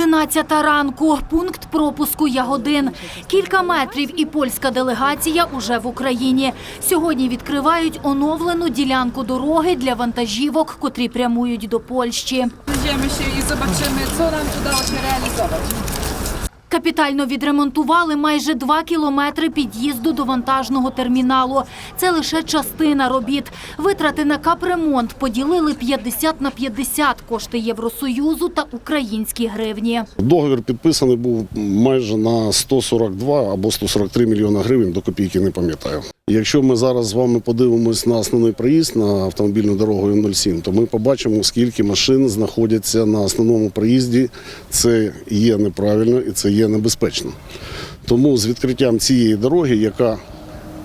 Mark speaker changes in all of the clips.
Speaker 1: 11 ранку. Пункт пропуску Ягодин. Кілька метрів і польська делегація уже в Україні. Сьогодні відкривають оновлену ділянку дороги для вантажівок, котрі прямують до Польщі.
Speaker 2: I zobaczymy, co nam udało się realizować.
Speaker 1: Капітально відремонтували майже два кілометри під'їзду до вантажного терміналу. Це лише частина робіт. Витрати на капремонт поділили 50 на 50 кошти Євросоюзу та українські гривні.
Speaker 3: Договір підписаний був майже на 142 або 143 мільйони гривень, до копійки не пам'ятаю. Якщо ми зараз з вами подивимось на основний проїзд на автомобільну дорогу М07, то ми побачимо, скільки машин знаходяться на основному проїзді. Це є неправильно і це є небезпечно. Тому з відкриттям цієї дороги, яка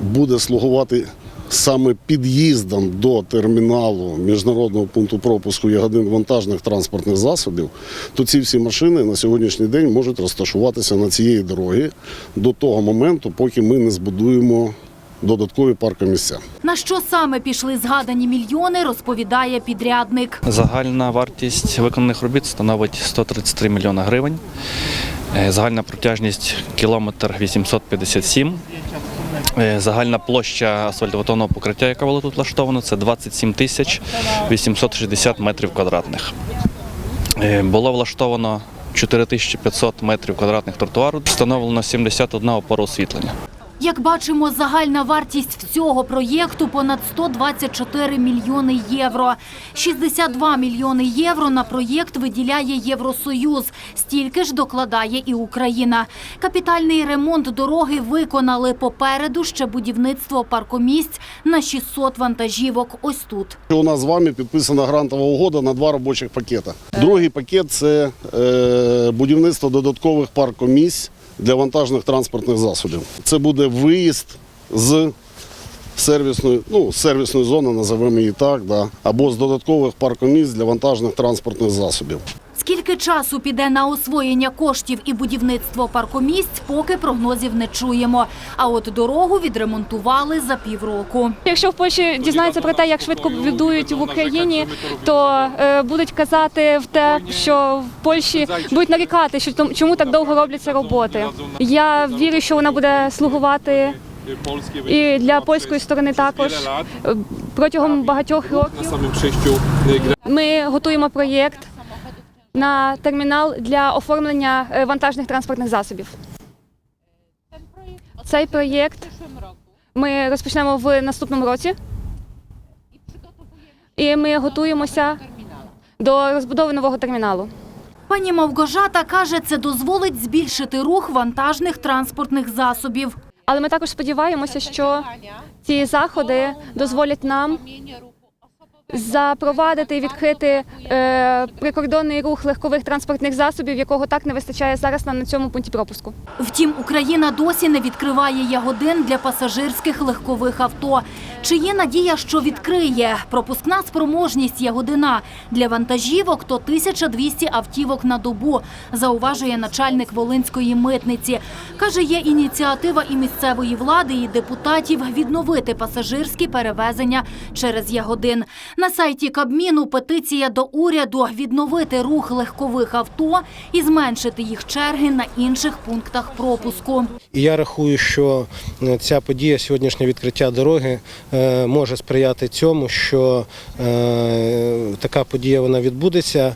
Speaker 3: буде слугувати саме під'їздом до терміналу міжнародного пункту пропуску Ягодин вантажних транспортних засобів, то ці всі машини на сьогоднішній день можуть розташуватися на цієї дороги до того моменту, поки ми не збудуємо додаткові паркомісця.
Speaker 1: На що саме пішли згадані мільйони, розповідає підрядник.
Speaker 4: Загальна вартість виконаних робіт становить 133 мільйони гривень. Е, Загальна протяжність кілометр 857. Е, Загальна площа асфальтобетонного покриття, яка була тут влаштована, це 27 тисяч 860 метрів квадратних. Е, Було влаштовано 4500 метрів квадратних тротуару, встановлено 71 опора освітлення.
Speaker 1: Як бачимо, загальна вартість всього проєкту понад 124 мільйони євро. 62 мільйони євро на проєкт виділяє Євросоюз. Стільки ж докладає і Україна. Капітальний ремонт дороги виконали. Попереду ще будівництво паркомісць на 600 вантажівок. Ось тут.
Speaker 3: У нас з вами підписана грантова угода на два робочих пакети. Другий пакет це е, будівництво додаткових паркомісць для вантажних транспортних засобів. Це буде виїзд з сервісної, ну, сервісної зони, називаємо її так, да, або з додаткових паркомісць для вантажних транспортних засобів.
Speaker 1: Скільки часу піде на освоєння коштів і будівництво паркомісць, поки прогнозів не чуємо. А от дорогу відремонтували за півроку.
Speaker 5: Якщо в Польщі дізнаються про те, як швидко будують в Україні, то е, будуть казати в те, що в Польщі будуть нарікати, що чому так довго робляться роботи. Я вірю, що вона буде слугувати і для польської сторони також Е, протягом багатьох років. Ми готуємо проєкт на термінал для оформлення е, вантажних транспортних засобів. Цей проєкт ми розпочнемо в наступному році. І ми готуємося до розбудови нового терміналу.
Speaker 1: Пані Мавгожата каже, це дозволить збільшити рух вантажних транспортних засобів.
Speaker 5: Але ми також сподіваємося, що ці заходи дозволять нам запровадити і відкрити е, прикордонний рух легкових транспортних засобів, якого так не вистачає зараз на цьому пункті пропуску.
Speaker 1: Втім, Україна досі не відкриває ягодин для пасажирських легкових авто. Чи є надія, що відкриє? Пропускна спроможність ягодина для вантажівок то 1200 автівок на добу, зауважує начальник Волинської митниці. Каже, є ініціатива і місцевої влади, і депутатів відновити пасажирські перевезення через ягодин. На сайті Кабміну петиція до уряду відновити рух легкових авто і зменшити їх черги на інших пунктах пропуску.
Speaker 6: Я рахую, що е, ця подія, сьогоднішнє відкриття дороги, е, може сприяти цьому, що е, така подія вона відбудеться,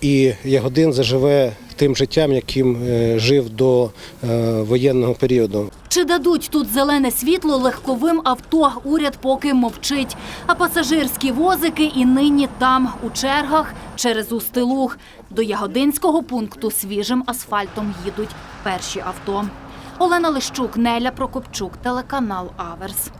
Speaker 6: і Ягодин заживе тим життям, яким е, жив до е, воєнного періоду.
Speaker 1: Чи дадуть тут зелене світло легковим авто? Уряд поки мовчить. А пасажирські возики і нині там, у чергах через Устилуг. До Ягодинського пункту свіжим асфальтом їдуть перші авто. Олена Лищук, Неля Прокопчук, телеканал Аверс.